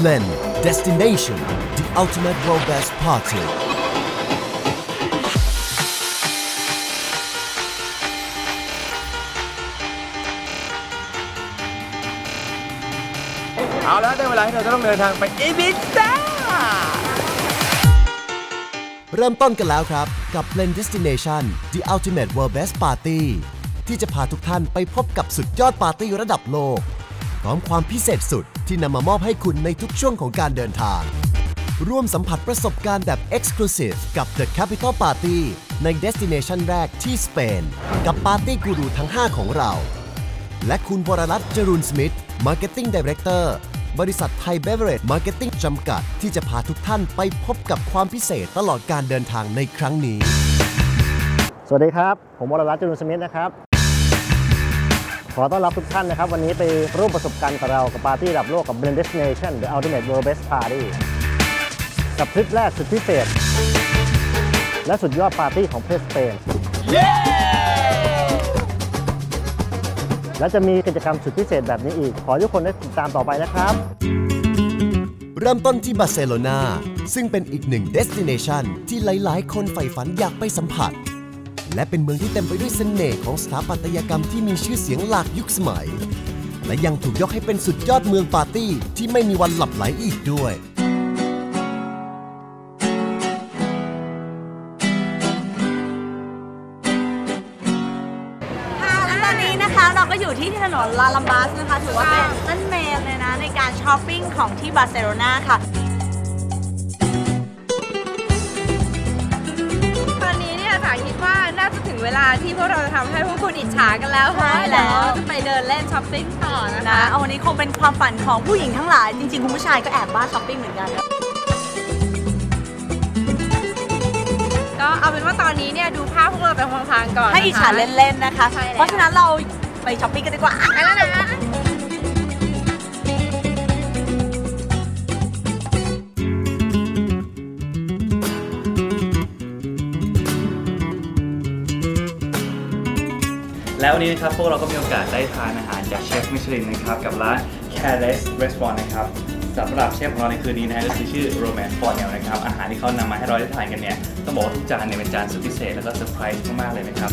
Blend Destination The Ultimate World Best Party เอาแล้วได้เวลาที่เราจะต้องเดินทางไปอีบิซ่าเริ่มต้นกันแล้วครับ กับ Blend Destination The Ultimate World Best Party ที่จะพาทุกท่านไปพบกับสุดยอดปาร์ตี้ระดับโลก พร้อมความพิเศษสุดที่นำมามอบให้คุณในทุกช่วงของการเดินทาง ร่วมสัมผัสประสบการณ์แบบ Exclusive กับ The Capital Party ใน Destination แรกที่สเปน กับปาร์ตี้กูรูทั้ง 5 ของเรา และคุณวรรัตน์จรูนสมิธ Marketing Director บริษัทไทยเบเวอร์เรจมาร์เก็ตติ้งจำกัด ที่จะพาทุกท่านไปพบกับความพิเศษตลอดการเดินทางในครั้งนี้ สวัสดีครับ ผมวรรัตน์จรุนสมิธนะครับ ขอต้อนรับทุกท่านนะครับ วันนี้ไปร่วมประสบการณ์กับเรากับปาร์ตี้ระดับโลกกับ Blend Destination The Ultimate World Best Party กับทริปแรกสุดพิเศษ และสุดยอดปาร์ตี้ของประเทศสเปน และจะมีกิจกรรมสุดพิเศษแบบนี้อีก ขอทุกคนได้ติดตามต่อไปนะครับเริ่มต้นที่บาร์เซโลนาซึ่งเป็นอีกหนึ่งเดสติเนชันที่หลาย ๆ คนใฝ่ฝันอยากไปสัมผัส และเป็นเมืองที่เต็มไปด้วยเสน่ห์ของสถาปัตยกรรมที่มีชื่อเสียงหลากยุคสมัย และยังถูกยกให้เป็นสุดยอดเมืองปาร์ตี้ที่ไม่มีวันหลับไหลอีกด้วยค่ะและตอนนี้นะคะเราก็อยู่ที่ถนนลาลัมบัสนะคะ ถือว่าเป็นเส้นเมนเลยนะ ในการช้อปปิ้งของที่บาร์เซโลนาค่ะ วลาที่พวกเราจะทำให้พวกคุณอิจฉากันแล้วค่ะใช่แล้วเดี๋ยจะไปเดินเล่นช้อปปิ้งต่อนะนะคะเอาวันนี้คงเป็นความฝันของผู้หญิงทั้งหลาย จริงๆ คุณผู้ชายก็แอบบ้าช้อปปิ้งเหมือนกัน ก็เอาเป็นว่าตอนนี้เนี่ยดูภาพพวกเราไปพลางๆก่อนให้อิจฉานะคะเล่นๆนะคะ ใช่แล้ว เพราะฉะนั้นเราไปช้อปปิ้งกันดีกว่า ไปแล้วนะ และววันนี้นะครับพวกเราก็มีโอกาสได้ทานอาหารจากเชฟมิชลินนะครับกับร้าน Careless Restaurant นะครับสำหรับเชฟของเราในคืนนี้นะฮะก็คือชื่อ Romance f o r n e l นะครับอาหารที่เขานำมาให้เราได้ทานกันเนี่ยต้องบอกว่าทุกจานเนี่ยเป็นจานสุดพิเศษแล้วก็เซอร์ไพรส์มากๆเลยนะครับ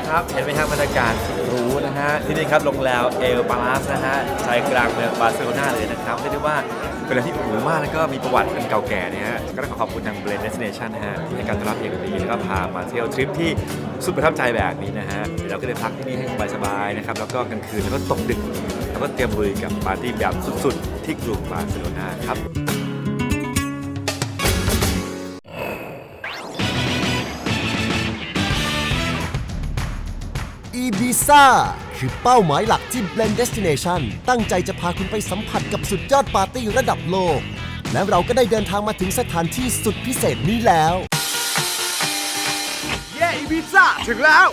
เอาละครับเห็นไหมครับบรรยากาศสุดหรูนะฮะที่นี่ครับโรงแรมเอลปาลาสนะฮะใจกลางเมืองบาร์เซโลนาเลยนะครับเรียกได้ว่าเป็นอะไรที่หรูมากแล้วก็มีประวัติเป็นเก่าแก่นะฮะก็ต้องขอขอบคุณทาง Blend Destination นะฮะที่ให้การต้อนรับอย่างดีแล้วก็พามาเที่ยวทริปที่สุดประทับใจแบบนี้นะฮะเดี๋ยวเราก็ได้พักที่นี่ให้สบายๆนะครับแล้วก็กลางคืนแล้วก็ตกดึกแล้วก็เตรียมลุยกับปาร์ตี้แบบสุดๆ ที่กรุงบาร์เซโลนาครับ อีบิซ่าคือเป้าหมายหลักที่ Blend Destination ตั้งใจจะพาคุณไปสัมผัสกับสุดยอดปาร์ตี้ระดับโลก และเราก็ได้เดินทางมาถึงสถานที่สุดพิเศษนี้แล้ว เย้อีบิซ่าถึงแล้ว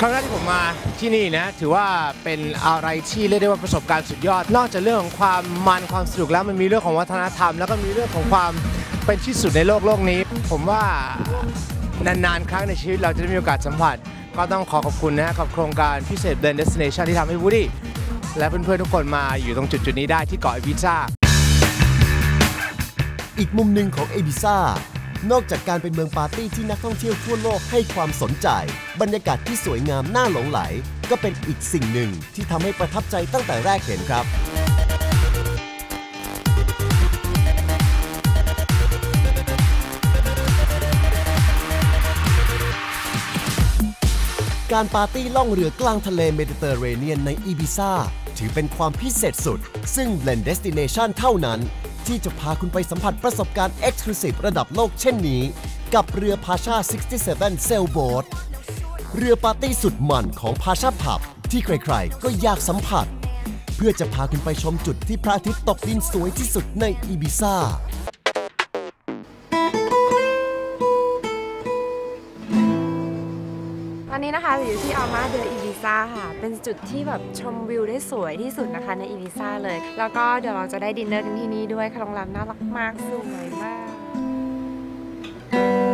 ครั้งแรกที่ผมมาที่นี่นะ ถือว่าเป็นอะไรที่เรียกได้ว่าประสบการณ์สุดยอด นอกจากเรื่องของความมันความสนุกแล้วมันมีเรื่องของวัฒนธรรม แล้วก็มีเรื่องของความเป็นที่สุดในโลกโลกนี้ ผมว่า นานๆ ครั้งในชีวิตเราจะได้มีโอกาสสัมผัส ก็ต้องขอขอบคุณนะกับโครงการพิเศษ Blend Destination ที่ทำให้วูดี้และเพื่อนๆ ทุกคนมาอยู่ตรงจุดๆนี้ได้ที่เกาะอิบิซ่า อีกมุมหนึ่งของเอบิซ่านอกจากการเป็นเมืองปาร์ตี้ที่นักท่องเที่ยวทั่วโลกให้ความสนใจ บรรยากาศที่สวยงามน่าหลงไหล ก็เป็นอีกสิ่งหนึ่งที่ทำให้ประทับใจตั้งแต่แรกเห็นครับ การปาร์ตี้ล่องเรือกลางทะเลเมดิเตอร์เรเนียนในอีบิซาถือเป็นความพิเศษสุด ซึ่ง Blend Destination เท่านั้น ที่จะพาคุณไปสัมผัสประสบการณ์ Exclusive ระดับโลกเช่นนี้ กับเรือพาชา67 Sailboat เรือปาร์ตี้สุดมันของพาชาผับ ที่ใครๆ ก็อยากสัมผัส เพื่อจะพาคุณไปชมจุดที่พระอาทิตย์ตกดินสวยที่สุดในอีบิซา อนนี้นะคะอยู่ที่อามาเดออีบิซ่าค่ะ เป็นจุดที่แบบชมวิวได้สวยที่สุดนะคะในอีบิซ่าเลย แล้วก็เดี๋ยวเราจะได้ดินเนอร์กันที่นี่ด้วยค่ะโรงแรมน่ารักมากสวยมาก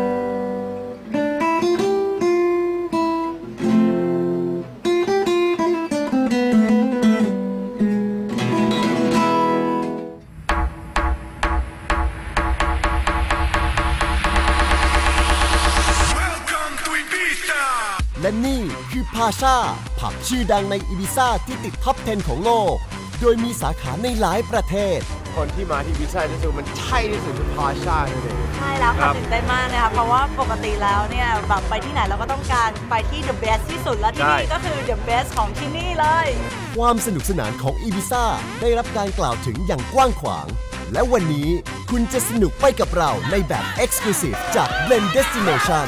พาชาผับชื่อดังในอีบิซ่าที่ติดท็อป 10 ของโลก โดยมีสาขาในหลายประเทศ คนที่มาที่วิซ่าจะรู้มันใช่ที่สุดคือพาชาเลย ใช่แล้วครัค่ะบ ตื่นเต้นมากเลยค่ะเพราะว่าปกติแล้วเนี่ยแบบไปที่ไหนเราก็ต้องการไปที่ the best ที่สุดและที่นี่ก็คือ the best ของที่นี่เลย ความสนุกสนานของอีบิซ่าได้รับการกล่าวถึงอย่างกว้างขวาง และวันนี้คุณจะสนุกไปกับเราในแบบ Exclusive จาก Blend Destination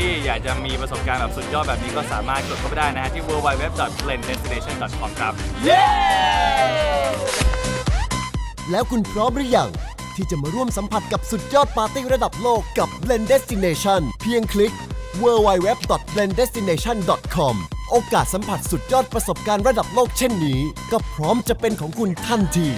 ที่อยากจะมีประสบการณ์แบบสุดยอดแบบนี้ก็สามารถกดเข้าไปได้นะฮะที่ www.blendestination.com ครับแล้วคุณพร้อมหรือยัง ที่จะมาร่วมสัมผัสกับสุดยอดปาร์ตี้ระดับโลกกับ Blend Destination เพียงคลิก www.blenddestination.com โอกาสสัมผัสสุดยอดประสบการณ์ระดับโลกเช่นนี้ ก็พร้อมจะเป็นของคุณทันที